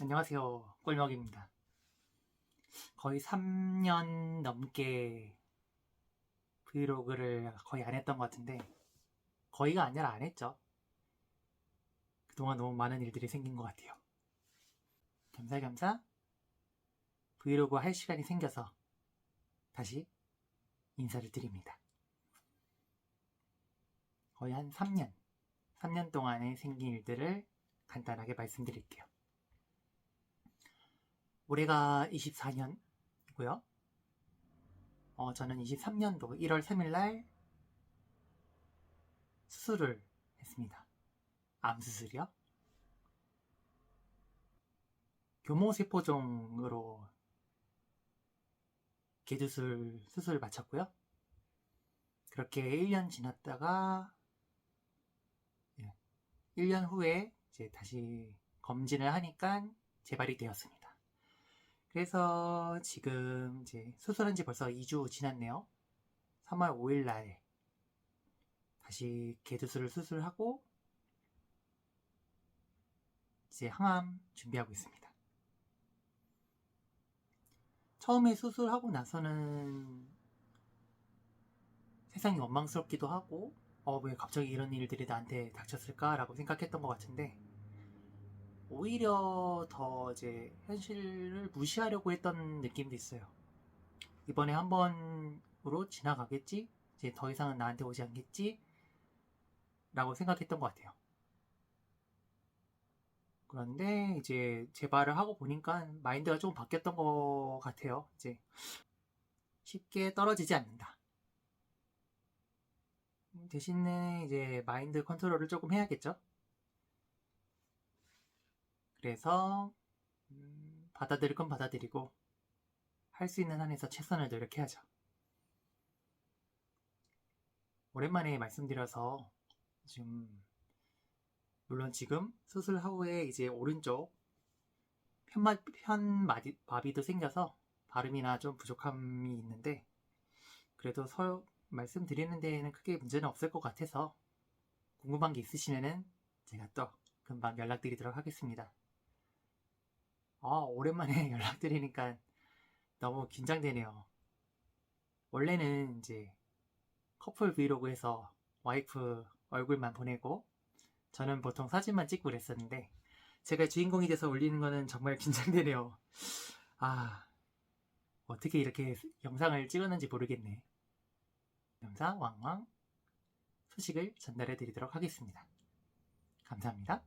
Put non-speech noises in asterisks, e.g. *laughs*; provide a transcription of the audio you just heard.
안녕하세요. 꿀먹입니다. 거의 3년 넘게 브이로그를 거의 안 했던 것 같은데, 거의가 아니라 안 했죠. 그동안 너무 많은 일들이 생긴 것 같아요. 겸사겸사 브이로그 할 시간이 생겨서 다시 인사를 드립니다. 거의 한 3년, 3년 동안에 생긴 일들을 간단하게 말씀드릴게요. 올해가 24년이고요. 어, 저는 23년도 1월 3일 날 수술을 했습니다. 암 수술이요. 교모세포종으로 개두술 수술을 마쳤고요. 그렇게 1년 지났다가 1년 후에 이제 다시 검진을 하니까 재발이 되었습니다. 그래서 지금 이제 수술한 지 벌써 2주 지났네요. 3월 5일 날 다시 개두술을 수술하고 이제 항암 준비하고 있습니다. 처음에 수술하고 나서는 세상이 원망스럽기도 하고 어, 왜 갑자기 이런 일들이 나한테 닥쳤을까라고 생각했던 것 같은데 오히려 더 이제 현실을 무시하려고 했던 느낌도 있어요. 이번에 한 번으로 지나가겠지? 이제 더 이상은 나한테 오지 않겠지? 라고 생각했던 것 같아요. 그런데 이제 재발을 하고 보니까 마인드가 좀 바뀌었던 것 같아요. 이제 쉽게 떨어지지 않는다. 대신에 이제 마인드 컨트롤을 조금 해야겠죠? 그래서 음, 받아들일 건 받아들이고 할 수 있는 한에서 최선을 노력해야죠. 오랜만에 말씀드려서 지금 물론 지금 수술 후에 이제 오른쪽 편마, 편마비, 마비도 생겨서 발음이나 좀 부족함이 있는데 그래도 서, 말씀드리는 데에는 크게 문제는 없을 것 같아서 궁금한 게 있으시면은 제가 또 금방 연락드리도록 하겠습니다. 아, 오랜만에 *laughs* 연락드리니까 너무 긴장되네요. 원래는 이제 커플 브이로그에서 와이프 얼굴만 보내고 저는 보통 사진만 찍고 그랬었는데 제가 주인공이 돼서 올리는 거는 정말 *laughs* 긴장되네요. 아, 어떻게 이렇게 영상을 찍었는지 모르겠네. 영상 왕왕 소식을 전달해 드리도록 하겠습니다. 감사합니다.